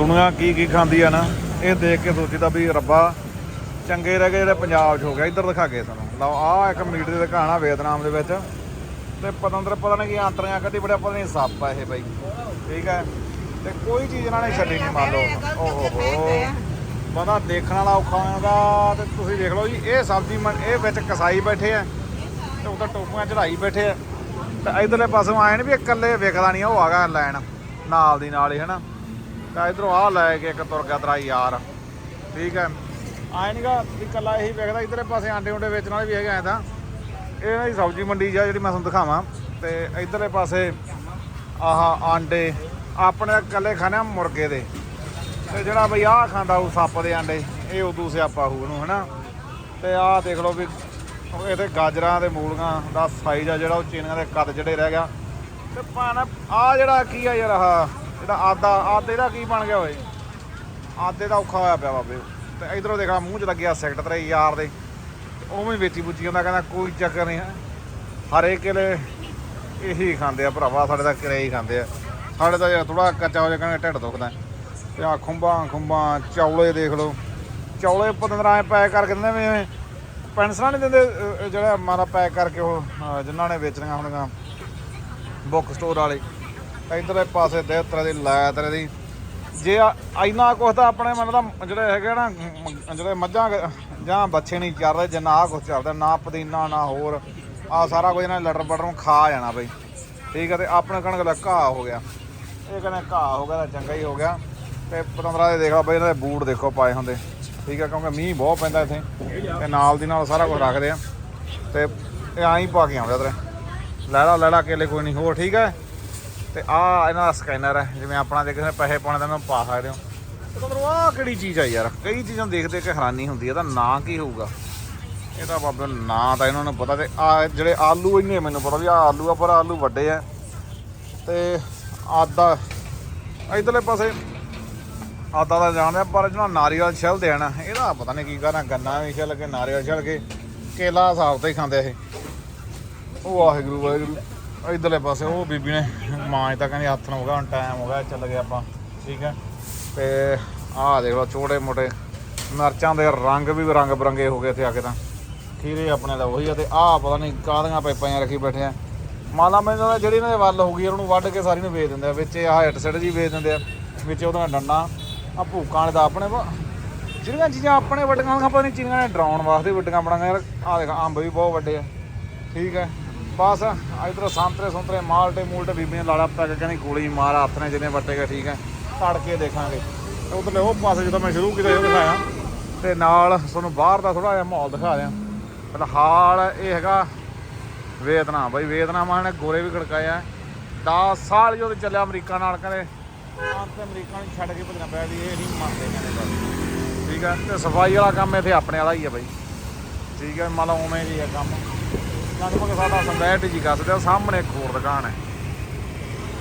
ਦੁਨੀਆ ਕੀ ਕੀ ਖਾਂਦੀ ਆ ਨਾ, ਇਹ ਦੇਖ ਕੇ ਸੋਚੀਦਾ ਵੀ ਰੱਬਾ, ਚੰਗੇ ਰਹਿ ਗਏ ਜਿਹੜੇ ਪੰਜਾਬ 'ਚ ਹੋ ਗਿਆ ਇੱਧਰ ਦਿਖਾ ਕੇ ਸਾਨੂੰ। ਲਓ, ਆਹ ਇੱਕ ਮੀਟ ਦੇ ਦੁਕਾਨ ਆ ਵੀਅਤਨਾਮ ਦੇ ਵਿੱਚ, ਤੇ ਪਤੰਦਰ ਪਤਾ ਨਹੀਂ ਕੀ ਆਂਤਰੀਆਂ ਕੱਢੀ ਬੜਿਆ ਪਤਾ ਨਹੀਂ ਸੱਪ ਆ ਇਹ ਬਾਈ। ਠੀਕ ਹੈ ਤੇ ਕੋਈ ਚੀਜ਼ ਇਹਨਾਂ ਨੇ ਛੱਡੀ ਨਹੀਂ ਮੰਨ ਲਓ। ਓਹੋ ਹੋ। ਬੰਦਾ ਦੇਖਣ ਵਾਲਾ ਔਖਾ ਹੋ ਤੇ ਤੁਸੀਂ ਦੇਖ ਲਓ ਜੀ, ਇਹ ਸਬਜ਼ੀ ਮੰ- ਇਹ ਵਿੱਚ ਕਸਾਈ ਬੈਠੇ ਆ, ਤੇ ਉਧਰ ਟੋਪੀਆਂ ਚੜਾਈ ਬੈਠੇ ਆ। ਤੇ ਇਧਰਲੇ ਪਾਸੋਂ ਆਏ ਨੇ ਵੀ ਇਕੱਲੇ ਵਿਕਦਾ ਨਹੀਂ ਉਹ ਆਗਾ ਲੈਣ, ਨਾਲ ਦੀ ਨਾਲ ਹੀ, ਹਨਾ? ਤਾਂ ਇਧਰੋਂ ਆਹ ਲੈ ਕੇ ਇੱਕ ਤੁਰ ਗਿਆ ਤੇਰਾ ਯਾਰ। ਠੀਕ ਹੈ। ਆਏ ਨਹੀਂਗਾ ਵੀ ਇਕੱਲਾ ਇਹੀ ਵੇਖਦਾ, ਇਧਰਲੇ ਪਾਸੇ ਆਂਡੇ ਉਂਡੇ ਵੇਚਣ ਵਾਲੇ ਵੀ ਹੈਗੇ ਐ ਤਾਂ। ਇਹ ਨਾ ਸਬਜ਼ੀ ਮੰਡੀ ਆ ਜਿਹੜੀ ਮੈਂ ਤੁਹਾਨੂੰ ਦਿਖਾਵਾਂ, ਤੇ ਇਧਰਲੇ ਪਾਸੇ ਆਹ ਆਂਡੇ ਆਪਣੇ ਤਾਂ ਇਕੱਲੇ ਖਾਣੇ ਆ ਮੁਰਗੇ ਦੇ। ਤੇ ਜਿਹੜਾ ਬਈ ਆਹ ਖਾਂਦਾ ਉਹ ਸੱਪ ਦੇ ਆਂਡੇ, ਇਹ ਉਦੋਂ ਸਿਆਪਾ ਹੋਊ ਉਹਨੂੰ ਹਨਾ। ਤੇ ਆਹ ਦੇਖ ਲਓ ਵੀ ਇਹਦੇ ਗਾਜਰਾਂ ਦੇ ਮੂਲੀਆਂ ਦਾ ਸਾਈਜ਼ ਆ ਜਿਹੜਾ, ਉਹ ਚੀਨੀਆਂ ਦੇ ਕੱਦ ਜਿਹੜੇ ਰਹਿ ਗਿਆ। ਤੇ ਪਾਣਾ ਆ ਜਿਹੜਾ ਕੀ ਆ ਯਾਰ ਆਹ? ਜਿਹੜਾ ਆਦਾ ਆਦੇ ਦਾ ਕੀ ਬਣ ਗਿਆ ਓਏ? ਆਦੇ ਦਾ ਔਖਾ ਹੋਇਆ ਪਿਆ ਬਾਬੇ। ਤੇ ਇਧਰੋਂ ਦੇਖਾ ਮੂੰਹ 'ਚ ਲੱਗਿਆ ਸਿਗਰਟ ਤੇਰੇ ਯਾਰ ਦੇ। ਉਵੇਂ ਵੇਚੀ ਬੁੱਚੀ ਜਾਂਦਾ ਕਹਿੰਦਾ ਕੋਈ ਚੱਕਰ ਨਹੀਂ। ਹੈ ਹਰੇ ਕਿਲੇ ਇਹੀ ਖਾਂਦੇ ਆ ਭਰਾਵਾ ਸਾਡੇ ਦਾ ਕਿਰੇ ਹੀ ਖਾਂਦੇ ਆ। ਸਾਡੇ ਤਾਂ ਯਾਰ ਥੋੜਾ ਕੱਚਾ ਹੋ ਜਾ ਕਹਿੰਦੇ ਢਿੱਡ ਦੁਖਦਾ। ਤੇ ਆ ਖੁੰਬਾਂ ਖੁੰਬਾਂ ਚੌਲੇ ਦੇਖ ਲਓ। ਚੌਲੇ ਪਤੰਦਰਾਂ ਪੈਕ ਕਰਕੇ ਦਿੰਦੇ ਵੀ ਪੈਨਸਲਾਂ ਨਹੀਂ ਦਿੰਦੇ ਜਿਹੜਾ ਮਾਰਾ ਪੈਕ ਕਰਕੇ ਉਹ ਅਹ, ਜਿਨ੍ਹਾਂ ਨੇ ਵੇਚਣੀਆਂ ਹੋਣਗੀਆਂ ਬੁੱਕ ਸਟੋਰ ਵਾਲੇ। ਇਧਰਲੇ ਪਾਸੇ ਦੇ ਤਰ੍ਹਾਂ ਦੀ ਲਾਇਆ ਤਰ੍ਹਾਂ ਦੀ। ਜੇ ਆ- ਇੰਨਾ ਕੁਛ ਤਾਂ ਆਪਣੇ ਮਨ ਦਾ ਜਿਹੜੇ ਹੈਗੇ ਨਾ ਜਿਹੜੇ ਮੱਝਾਂ ਜਾਂ ਬੱਚੇ ਨਹੀਂ ਚੱਲਦੇ ਜਿੰਨਾ ਆ ਕੁਛ ਚੱਲਦਾ, ਨਾ ਪੁਦੀਨਾ, ਨਾ ਹੋਰ, ਆ ਸਾਰਾ ਕੁਝ ਇਹਨਾਂ ਨੇ ਲਟਰ ਬਟਰ ਨੂੰ ਖਾ ਜਾਣਾ ਬਈ। ਠੀਕ ਹੈ ਤੇ ਆਪਣੇ ਕਣਕ ਦਾ ਘਾਹ ਹੋ ਗਿਆ। ਇਹ ਕਹਿੰਦੇ ਘਾਹ ਹੋ ਗਿਆ ਤਾਂ ਚੰਗਾ ਹੀ ਹੋ ਗਿਆ। ਤੇ ਪਤੰਦਰਾ ਦੇ ਦੇਖੋ ਬਈ ਇਹਨਾਂ ਦੇ ਬੂਟ ਦੇਖੋ ਪਾਏ ਹੁੰਦੇ। ਠੀਕ ਹੈ ਕਿਉਂਕਿ ਮੀਂਹ ਬਹੁਤ ਪੈਂਦਾ ਇੱਥੇ। ਤੇ ਨਾਲ ਦੀ ਨਾਲ ਸਾਰਾ ਕੁਝ ਰੱਖਦੇ ਆ। ਤੇ ਇਹ ਆਂ ਹੀ ਪਾ ਕੇ ਆਉਂਦਾ ਤੇਰੇ ਲੈ ਲਾ ਲੈ ਲਾ, ਕੇਲੇ ਕੋਈ ਨਹੀਂ। ਹੋਰ ਠੀਕ ਹੈ ਤੇ ਆ ਇਹਨਾਂ ਦਾ ਸਕੈਨਰ ਹੈ ਜਿਵੇਂ ਆਪਣਾ ਜੇ ਕਿਸੇ ਨੇ ਪੈਸੇ ਪਾਉਣੇ ਤਾਂ ਇਹਨਾਂ ਨੂੰ ਪਾ ਸਕਦੇ ਹੋ। ਤੇ ਮਤਲਬ ਆਹ ਕਿਹੜੀ ਚੀਜ਼ ਆ ਯਾਰ? ਕਈ ਚੀਜ਼ਾਂ ਦੇਖ ਦੇਖ ਕੇ ਹੈਰਾਨੀ ਹੁੰਦੀ ਹੈ ਇਹਦਾ ਨਾਂ ਕੀ ਹੋਊਗਾ? ਇਹ ਤਾਂ ਬਾਬੇ ਨਾਂ ਤਾਂ ਇਹਨਾਂ ਨੂੰ ਪਤਾ ਤੇ ਆ ਜਿਹੜੇ ਆਲੂ ਇੰਨੇ ਮੈਨੂੰ ਪਤਾ ਵੀ ਆ ਆਲੂ ਆ ਪਰ ਆਲੂ ਵੱਡੇ ਆ। ਤੇ ਆਦਾ ਇਧਰਲੇ ਪਾਸੇ ਆਦਾ ਦਾ ਜਾਣਦੇ ਆ, ਪਰ ਜਿਹੜਾ ਨਾਰੀਅਲ ਛਿਲਦੇ ਆ ਨਾ ਇਹਦਾ ਪਤਾ ਨਹੀਂ ਕੀ ਕਰਨਾ ਗੰਨਾ ਵੀ ਛਿਲ ਕੇ ਨਾਰੀਅਲ ਛਿਲ ਕੇ ਕੇਲਾ ਹਿਸਾਬ ਤੇ ਹੀ ਖਾਂਦੇ ਆ ਇਹ। ਉਹ ਵਾਹਿਗੁਰੂ ਵਾਹਿਗੁਰੂ। ਇਧਰਲੇ ਪਾਸੇ ਉਹ ਬੀਬੀ ਨੇ ਮਾਂ ਤਾਂ ਕਹਿੰਦੀ ਹੱਥ ਨੂੰ ਹੋ ਗਿਆ ਹੁਣ ਟਾਈਮ ਹੋ ਗਿਆ ਚੱਲ ਗਏ ਆਪਾਂ, ਠੀਕ ਹੈ। ਤੇ ਆਹ ਦੇਖ ਲਓ ਛੋਟੇ ਮੋਟੇ ਮਿਰਚਾਂ ਦੇ ਰੰਗ ਵੀ ਰੰਗ ਬਰੰਗੇ ਹੋ ਗਏ ਇੱਥੇ ਆ ਕੇ ਤਾਂ। ਖੀਰੇ ਆਪਣੇ ਦਾ ਉਹੀ ਆ ਤੇ ਆਹ ਪਤਾ ਨਹੀਂ ਕਾਹਦੀਆਂ ਪੈਪਾਂ ਰੱਖੀ ਬੈਠੇ ਆ। ਮਾਲਾ ਮੈਨੂੰ ਲੱਗਦਾ ਜਿਹੜੀ ਇਹਨਾਂ ਦੇ ਵੱਲ ਹੋ ਗਈ, ਉਹਨੂੰ ਵੱਢ ਕੇ ਸਾਰੀ ਨੂੰ ਵੇਚ ਦਿੰਦੇ ਆ, ਵਿੱਚ ਆਹ ਹਿੱਟ ਸਿੱਟ ਜੀ ਵੇਚ ਦਿੰਦੇ ਆ, ਵਿੱਚ ਉਹਦਾ ਡੰਡਾ ਆ ਭੂਕਾਂ ਵਾਲੇ ਦਾ ਆਪਣੇ ਜਿਹੜੀਆਂ ਚੀਜ਼ਾਂ ਆਪਣੇ ਵੱਡੀਆਂ ਪਤਾ ਨਹੀਂ ਚੀਜ਼ਾਂ ਨੇ ਡਰਾਉਣ ਵਾਸਤੇ ਵੱਡੀਆਂ ਬਣਾਈਆਂ, ਯਾਰ ਆਹ ਦੇਖ, ਅੰਬ ਵੀ ਬਹੁਤ ਵੱਡੇ ਆ, ਠੀਕ ਹੈ। ਬਸ ਇਧਰ ਸੰਤਰੇ ਸੰਤਰੇ ਮਾਲਟੇ ਮੂਲਟੇ ਬੀਬੀਆਂ ਲਾਲਾ ਪੈ ਕੇ ਕਹਿੰਦੀ ਗੋਲੀ ਮਾਰ, ਹੱਥ ਨੇ ਜਿਹਨੇ ਵੱਟੇਗਾ ਠੀਕ ਹੈ। ਤੜ ਕੇ ਦੇਖਾਂਗੇ। ਤੇ ਉਧਰਲੇ ਉਹ ਪਾਸੇ ਜਦੋਂ ਮੈਂ ਸ਼ੁਰੂ ਕੀਤਾ ਉਹ ਦਿਖਾਇਆ, ਤੇ ਨਾਲ ਤੁਹਾਨੂੰ ਬਾਹਰ ਦਾ ਥੋੜਾ ਜਿਹਾ ਮਾਹੌਲ ਦਿਖਾ ਦਿਆਂ ਫਿਲਹਾਲ ਇਹ ਹੈਗਾ ਵੀਅਤਨਾਮ ਬਾਈ ਵੀਅਤਨਾਮ ਆਣੇ ਗੋਰੇ ਵੀ ਖੜਕਾਇਆ 10 ਸਾਲ ਜਦੋਂ ਚੱਲਿਆ ਅਮਰੀਕਾ ਨਾਲ, ਕਹਿੰਦੇ। ਅੰਤ ਅਮਰੀਕਾ ਨੂੰ ਛੱਡ ਕੇ ਭੱਜਣਾ ਪਿਆ ਵੀ ਇਹ ਨਹੀਂ ਮੰਨਦੇ ਕਹਿੰਦੇ ਠੀਕ ਹੈ, ਤੇ ਸਫ਼ਾਈ ਵਾਲਾ ਕੰਮ ਇੱਥੇ ਆਪਣੇ ਵਾਲਾ ਹੀ ਹੈ ਬਾਈ। ਠੀਕ ਹੈ, ਮੰਨ ਲਓ ਉਵੇਂ ਜੀ ਹੈ ਕੰਮ। ਲਗਭਗ ਸਾਡਾ ਸੰਬੈਟ ਜੀ ਕੱਸਦੇ ਆ ਸਾਹਮਣੇ ਇੱਕ ਹੋਰ ਦੁਕਾਨ ਹੈ।